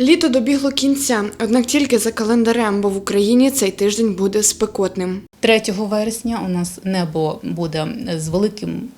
Літо добігло кінця, однак тільки за календарем, бо в Україні цей тиждень буде спекотним. 3 вересня у нас небо буде з великим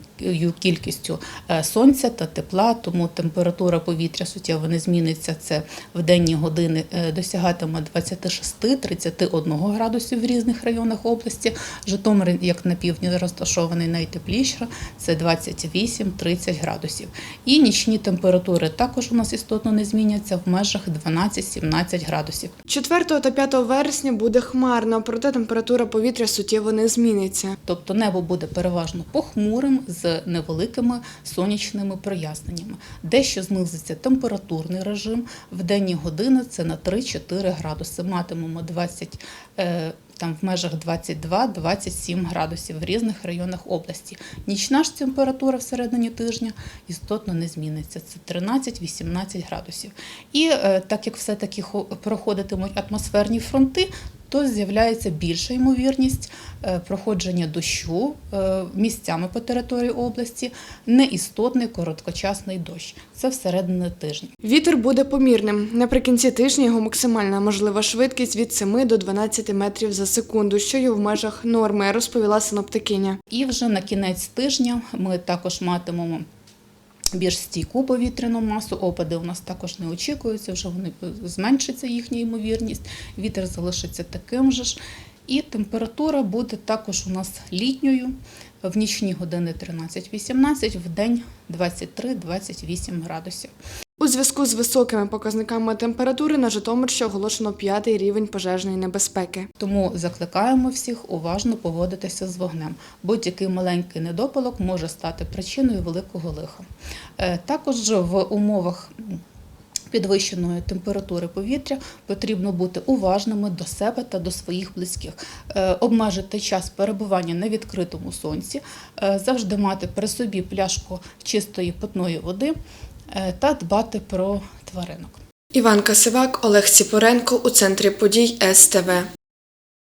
кількістю е, сонця та тепла, тому температура повітря суттєво не зміниться. Це в денні години е, досягатиме 26-31 градусів в різних районах області. Житомир, як на півдні, розташований найтепліше, це 28-30 градусів. І нічні температури також у нас істотно не зміняться в межах 12-17 градусів. 4 та 5 вересня буде хмарно, проте температура повітря суттєво не зміниться. Тобто небо буде переважно похмурим з невеликими сонячними проясненнями. Дещо знизиться температурний режим. В денні години це на 3-4 градуси. Матимемо 20, е, там в межах 22-27 градусів в різних районах області. Нічна ж температура всередині тижня істотно не зміниться. Це 13-18 градусів. І е, так як все-таки проходитимуть атмосферні фронти, то з'являється більша ймовірність е, проходження дощу е, місцями по території області, неістотний короткочасний дощ. Це всередині тижня. Вітер буде помірним. Наприкінці тижня його максимальна можлива швидкість від 7 до 12 метрів за секунду, що є в межах норми, розповіла синоптикиня. І вже на кінець тижня ми також матимемо. Більш стійку повітряну масу, опади у нас також не очікуються, вже вони зменшиться їхня ймовірність, вітер залишиться таким же ж. І температура буде також у нас літньою, в нічні години 13-18, в день 23-28 градусів. У зв'язку з високими показниками температури на Житомирщі оголошено п'ятий рівень пожежної небезпеки. Тому закликаємо всіх уважно поводитися з вогнем. Будь-який маленький недопалок може стати причиною великого лиха. Е, Також в умовах підвищеної температури повітря потрібно бути уважними до себе та до своїх близьких, Е, обмежити час перебування на відкритому сонці, е, завжди мати при собі пляшку чистої питної води та дбати про тваринок. Іван Касивак, Олег Ціпоренко у центрі подій СТВ.